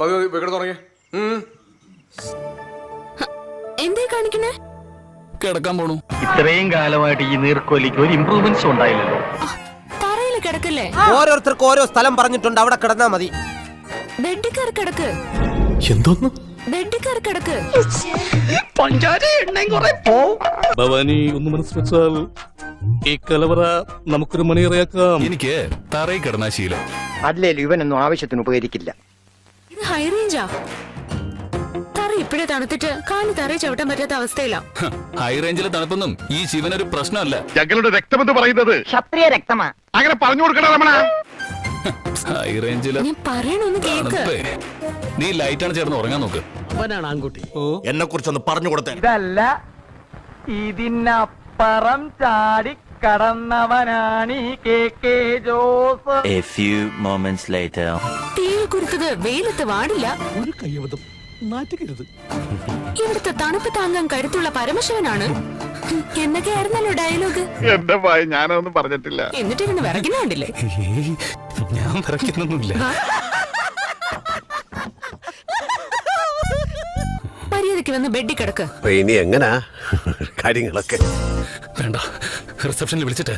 മതി മതി വെക്കട തുടങ്ങി എന്തേ കാണിക്കണേ കിടക്കാൻ പോണു. ഇത്രയും കാലമായിട്ട് ഈ നീർക്കോലിക്ക് ഒരു ഇമ്പ്രൂവ്മെന്റ്സ് ഉണ്ടായില്ലല്ലോ. തറയിൽ കിടക്കല്ലേ? ഓരോരുത്തർക്ക് ഓരോ സ്ഥലം പറഞ്ഞിട്ടുണ്ട് അവിടെ കിടന്നാ മതി. ബെഡിൽ കയറി കിടക്ക്. എന്തോന്ന് ബെഡിൽ കയറി കിടക്ക് ഭവാനി ഒന്ന് മനസ്സ് വെച്ചാൽ ഈ കലവറ നമുക്കൊരു മണിയറയാക്കാം. എനിക്ക് തറയിൽ കിടന്നാ ശീലം. അല്ലേലും ഇവനൊന്നും ആവശ്യത്തിന് ഉപകരിക്കില്ല. ഹൈ റേഞ്ചാ തറ ഇപ്പോഴേ തണുത്തിട്ട് കാൽ തറയിൽ ചവിട്ടാൻ പറ്റാത്ത അവസ്ഥയിലാ. ഹ, റേഞ്ചിലെ തണുപ്പൊന്നും ഈ ശിവനൊരു പ്രശ്നമല്ല. ഞങ്ങളുടെ രക്തമെന്ന് പറയുന്നത്. ക്ഷത്രിയ രക്തമാ. അങ്ങനെ പറഞ്ഞു കൊടുക്കണ രമണ. ഹൈ റേഞ്ചിലെ ഞാൻ പറയണൊന്ന് കേക്ക്. തണുപ്പേ. നീ ലൈറ്റാണ് ചേർന്ന് ഉറങ്ങാൻ നോക്ക്. എന്നെ കുറിച്ചൊന്ന് പറഞ്ഞു കൊടുത്തേ. ഇതല്ല ഇതിനപ്പുറം ചാടി കടന്നവനാണ് ഈ K K Jose. A few moments later. കുരുത്തത് വെയിലത്ത് വാടില്ല. ഒരു കയ്യബദ്ധം. നാറ്റുകരുത് ഇവിടുത്തെ തണുപ്പ് താങ്ങാൻ കരുത്തുള്ള പരമശിവനാണ്. എന്നൊക്കെ എന്നൊക്കെയായിരുന്നല്ലോ ഡയലോഗ്. എന്റെ ഭായ ഞാനൊന്നും പറഞ്ഞിട്ടില്ല. എന്നിട്ട് ഇരുന്ന് വിറകിനുണ്ടില്ലേ ഞാൻ വിറയ്ക്കുന്നൊന്നുമില്ല. മര്യാദയ്ക്ക് വന്ന് ബെഡിൽ കിടക്ക്. ഇനി എങ്ങനാ കാര്യങ്ങളൊക്കെ? വേണ്ട. റിസപ്ഷനിൽ വിളിച്ചിട്ട്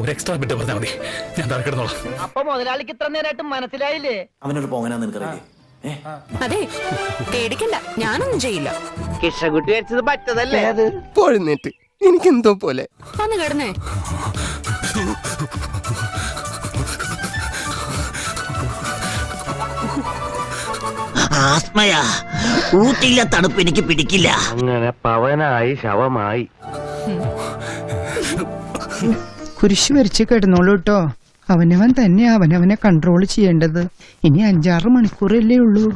ഒരു എക്സ്ട്രാ ബിറ്റ് പറഞ്ഞാൽ മതി. ഞാൻ താഴെ കിടന്നോളാം. അപ്പൊ മുതലാളിക്ക് ഇത്ര നേരമായിട്ട് മനസ്സിലായില്ലേ? അവനൊരു പോങ്ങനാന്ന് നിനക്കറിയില്ലേ? അതെ പേടിക്കണ്ട. ഞാനൊന്നും ചെയ്യില്ല. കിഷകുട്ടി വെച്ചത് പറ്റതല്ലേ? അത് എനിക്ക് എന്തോ പോലെ. വന്ന് കിടന്നേ. ആസ്മയാ. ഊട്ടിയിലെ തണുപ്പ് എനിക്ക് പിടിക്കില്ല. അങ്ങനെ പവനായി ശവമായി. കുരിശ് വരിച്ച് കിടന്നോളൂ കേട്ടോ അവനവൻ തന്നെ അവനവനെ കൺട്രോൾ ചെയ്യേണ്ടത്. ഇനി അഞ്ചാറ് മണിക്കൂറല്ലേ ഉള്ളൂ.